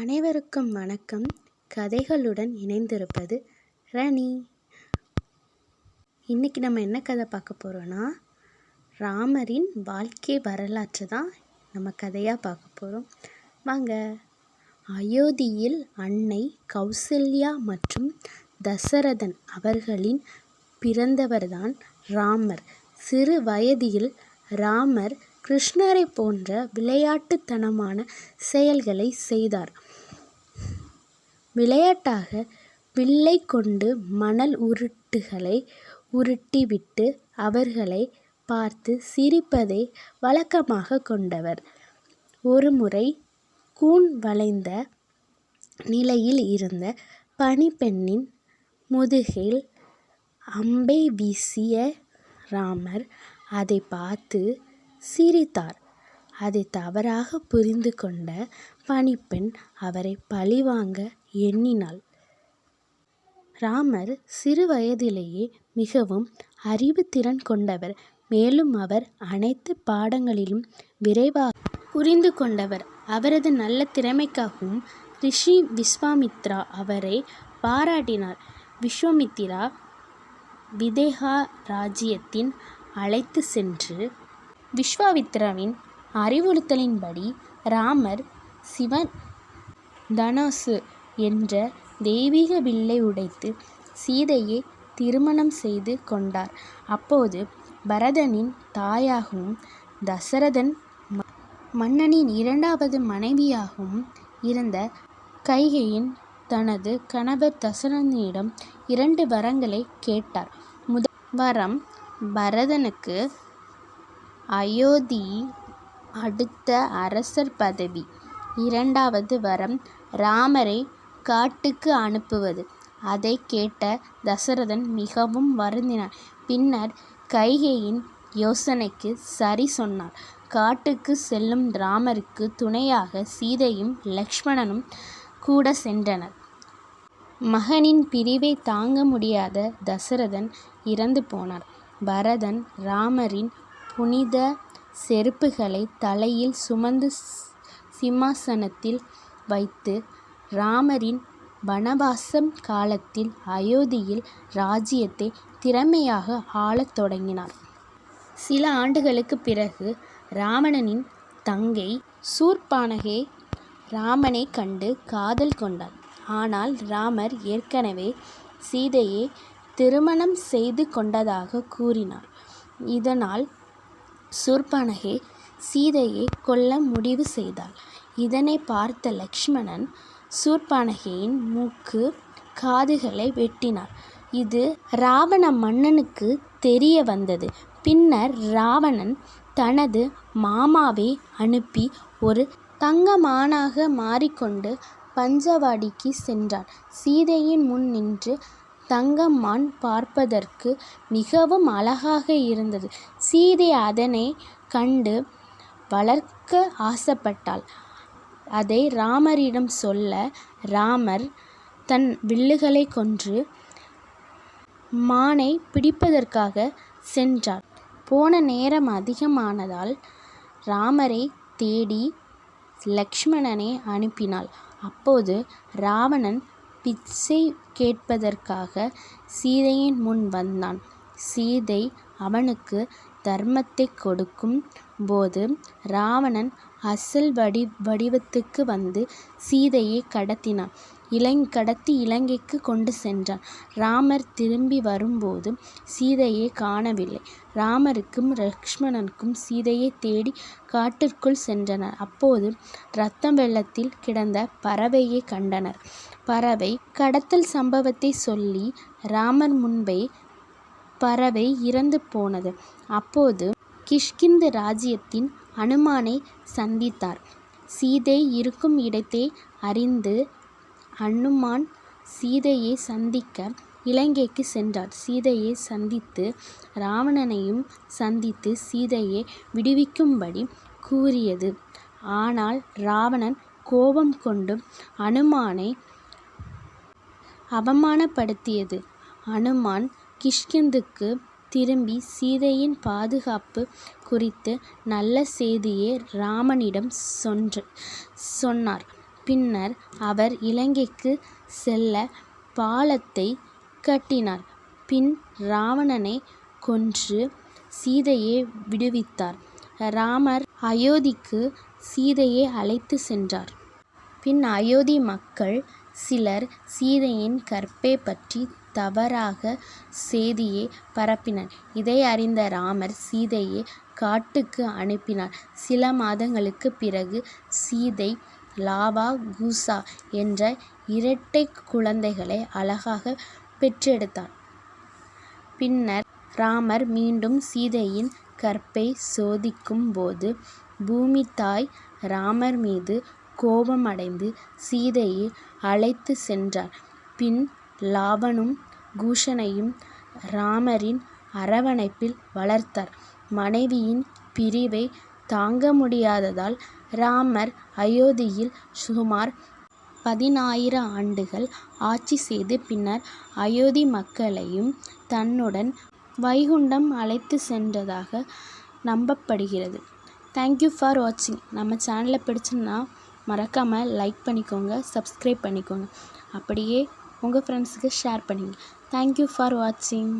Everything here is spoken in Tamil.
அனைவருக்கும் வணக்கம். கதைகளுடன் இணைந்திருப்பது ரணி இன்றைக்கி நம்ம என்ன கதை பார்க்க போகிறோன்னா ராமரின் வாழ்க்கை வரலாற்றை தான் நம்ம கதையாக பார்க்க போகிறோம் வாங்க. அயோத்தியில் அன்னை கௌசல்யா மற்றும் தசரதன் அவர்களின் பிறந்தவர்தான் ராமர். சிறு வயதில் ராமர் கிருஷ்ணரை போன்ற விளையாட்டுத்தனமான செயல்களை செய்தார். விளையாட்டாக வில்லை கொண்டு மணல் உருட்டுகளை உருட்டிவிட்டு அவர்களை பார்த்து சிரிப்பதை வழக்கமாக கொண்டவர். ஒருமுறை கூன் வளைந்த நிலையில் இருந்த பணிப்பெண்ணின் முதுகில் அம்பை வீசிய ராமர் அதை பார்த்து சிரித்தார். அதை தவறாக புரிந்து கொண்ட பணிப்பெண் அவரை பழிவாங்க எண்ணினாள். ராமர் சிறு வயதிலேயே மிகவும் அறிவுத்திறன் கொண்டவர். மேலும் அவர் அனைத்து பாடங்களிலும் விரைவாக புரிந்து கொண்டவர். அவரது நல்ல திறமைக்காகவும் ரிஷி விஸ்வாமித்ரா அவரை பாராட்டினார். விஸ்வாமித்திரா விதேகா ராஜ்யத்தின் அழைத்து சென்று விஸ்வாமித்திராவின் அறிவுறுத்தலின்படி ராமர் சிவன். தனுசு என்ற தெய்வீக வில்லை உடைத்து சீதையை திருமணம் செய்து கொண்டார். அப்போது பரதனின் தாயாகவும் தசரதன் மன்னனின் இரண்டாவது மனைவியாகவும் இருந்த கைகையின் தனது கணவர் தசரதனிடம் இரண்டு வரங்களை கேட்டார். முதல் வரம் பரதனுக்கு அயோத்தி அடுத்த அரசர் பதவி. இரண்டாவது வரம் ராமரை காட்டுக்கு அனுப்புவது. அதை கேட்ட தசரதன் மிகவும் வருந்தினார் பின்னர் கைகேயின் யோசனைக்கு சரி சொன்னார் காட்டுக்கு செல்லும் ராமருக்கு துணையாக சீதையும் லக்ஷ்மணனும் கூட சென்றனர். மகனின் பிரிவை தாங்க முடியாத தசரதன் இறந்து போனார். பரதன் ராமரின் புனித செருப்புகளை தலையில் சுமந்து சிம்மாசனத்தில் வைத்து ராமரின் வனவாசம் காலத்தில் அயோத்தியில் ராஜ்யத்தை திறமையாக ஆளத் தொடங்கினார். சில ஆண்டுகளுக்குப் பிறகு ராவணனின் தங்கை சூர்பானகை ராமனை கண்டு காதல் கொண்டார் ஆனால் ராமர் ஏற்கனவே சீதையை திருமணம் செய்து கொண்டதாக கூறினார். இதனால் சூர்பானகே சீதையை கொல்ல முடிவு செய்தாள். இதனை பார்த்த லக்ஷ்மணன் சூர்பனகையின் மூக்கு காதுகளை வெட்டினார் இது ராவண மன்னனுக்கு தெரிய வந்தது. பின்னர் ராவணன் தனது மாமாவை அனுப்பி ஒரு தங்கமானாக மாறிக்கொண்டு பஞ்சவாடிக்கு சென்றார் சீதையின் முன் நின்று தங்கமான் பார்ப்பதற்கு மிகவும் அழகாக இருந்தது. சீதை அதனை கண்டு வளர்க்க ஆசைப்பட்டாள். அதை ராமரிடம் சொல்ல ராமர் தன் வில்லுகளை கொன்று மானை பிடிப்பதற்காக சென்றார். போன நேரம் அதிகமானதால் ராமரை தேடி லக்ஷ்மணனை அனுப்பினாள். அப்போது ராவணன் பிச்சை கேட்பதற்காக சீதையின் முன் வந்தான். சீதை அவனுக்கு தர்மத்தை கொடுக்கும் போது ராவணன் அசல் வடி வடிவத்துக்கு வந்து சீதையை கடத்தினான். இலங் கடத்தி இலங்கைக்கு கொண்டு சென்றான். ராமர் திரும்பி வரும்போது சீதையை காணவில்லை. ராமருக்கும் லக்ஷ்மணனுக்கும் சீதையை தேடி காட்டிற்குள் சென்றனர். அப்போது இரத்தம் வெள்ளத்தில் கிடந்த பறவையை கண்டனர். பறவை கடத்தல் சம்பவத்தை சொல்லி ராமர் முன்பே பறவை இறந்து போனது. அப்போது கிஷ்கிந்து ராஜ்யத்தின் அனுமானை சந்தித்தார். சீதை இருக்கும் இடத்தை அறிந்து அனுமான் சீதையை சந்திக்க இலங்கைக்கு சென்றார். சீதையை சந்தித்து ராவணனையும் சந்தித்து சீதையை விடுவிக்கும்படி கூறியது. ஆனால் ராவணன் கோபம் கொண்டு அனுமானை அவமானப்படுத்தியது. அனுமான் கிஷ்கிந்துக்கு திரும்பி சீதையின் பாதுகாப்பு குறித்து நல்ல செய்தியை ராமனிடம் சொன்னார் பின்னர் அவர் இலங்கைக்கு செல்ல பாலத்தை கட்டினார். பின் ராவணனை கொன்று சீதையை விடுவித்தார். ராமர் அயோத்திக்கு சீதையை அழைத்துச் சென்றார். பின் அயோத்தி மக்கள் சிலர் சீதையின் கற்பைப் பற்றி தவறாக செய்தியை பரப்பினர். இதை அறிந்த ராமர் சீதையை காட்டுக்கு அனுப்பினார். சில மாதங்களுக்குப் பிறகு சீதை லாவா குசா என்ற இரட்டைக் குழந்தைகளை அழகாகப் பெற்றெடுத்தார். பின்னர் ராமர் மீண்டும் சீதையின் கற்பைச் சோதிக்கும் போது பூமித்தாய் ராமர் மீது கோபமடைந்து சீதையை அழைத்துச் சென்றார். பின் லாவனும் பூஷணையும் ராமரின் அரவணைப்பில் வளர்த்தார். மனைவியின் பிரிவைத் தாங்க முடியாததால் ராமர் அயோத்தியில் சுமார் பதினாயிர ஆண்டுகள் ஆட்சி செய்து பின்னர் அயோத்தி மக்களையும் தன்னுடன் வைகுண்டம் அழைத்துச் சென்றதாக நம்பப்படுகிறது. தேங்க் யூ ஃபார் வாட்சிங் நம்ம சேனலை பிடிச்சிருந்தா மறக்காம லைக் பண்ணிக்கோங்க சப்ஸ்கிரைப் பண்ணிக்கோங்க. அப்படியே உங்கள் ஃப்ரெண்ட்ஸுக்கு ஷேர் பண்ணுங்கள் தேங்க் யூ ஃபார் வாட்சிங்.